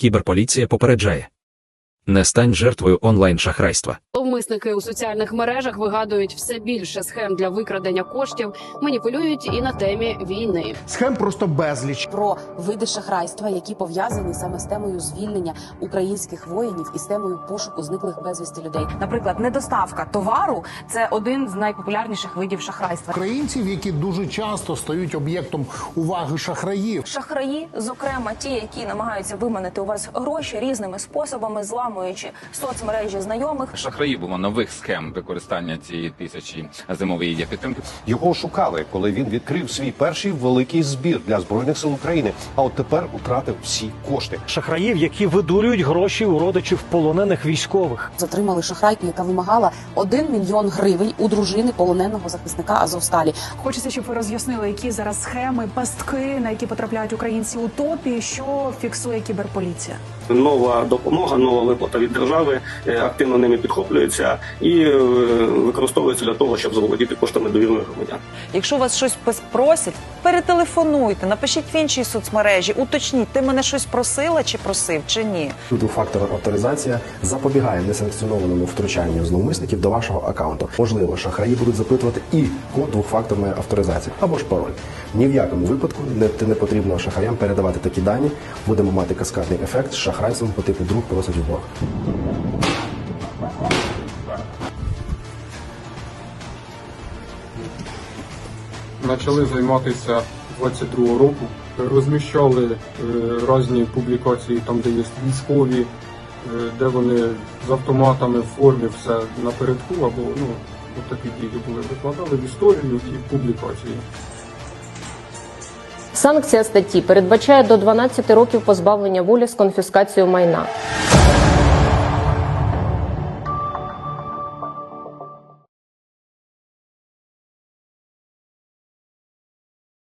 Кіберполіція попереджає. Не стань жертвою онлайн-шахрайства. Зловмисники у соціальних мережах вигадують все більше схем для викрадення коштів, маніпулюють і на темі війни. Схем просто безліч. про види шахрайства, які пов'язані саме з темою звільнення українських воїнів і з темою пошуку зниклих безвісти людей. Наприклад, недоставка товару це один з найпопулярніших видів шахрайства. Українців, які дуже часто стають об'єктом уваги шахраїв. Шахраї, зокрема ті, які намагаються виманити у вас гроші різними способами, зламуючи соцмережі знайомих. Шахраї було нових схем використання цієї тисячі зимової є підтримки. Його шукали, коли він відкрив свій перший великий збір для збройних сил України. А от тепер втратив всі кошти. шахраїв, які видурюють гроші у родичів полонених військових. Затримали шахрайку, яка вимагала 1 мільйон гривень у дружини полоненого захисника Азовсталі. Хочеться, щоб ви роз'яснили, які зараз схеми, пастки, на які потрапляють українці у топі, що фіксує кіберполіція. нова допомога, нова виплата від держави е, активно ними підхоплюється і е, використовується для того, щоб заволодіти коштами довірних громадян. Якщо вас щось просять, перетелефонуйте, напишіть в іншій соцмережі, уточніть, ти мене щось просила чи просив, чи ні. Двохфакторна авторизація запобігає несанкціонованому втручанню зловмисників до вашого аккаунту. Можливо, шахраї будуть запитувати і код двохфакторної авторизації або ж пароль. Ні в якому випадку не, не потрібно шахраям передавати такі дані. Будемо мати каскадний ефект з шахрайством по типу друг просить у борг. Почали займатися 22 року. Розміщали е, різні публікації, там де є військові, е, де вони з автоматами в формі все напередку, або ну от такі дії були. Викладали в історію і публікації. Санкція статті передбачає до 12 років позбавлення волі з конфіскацією майна.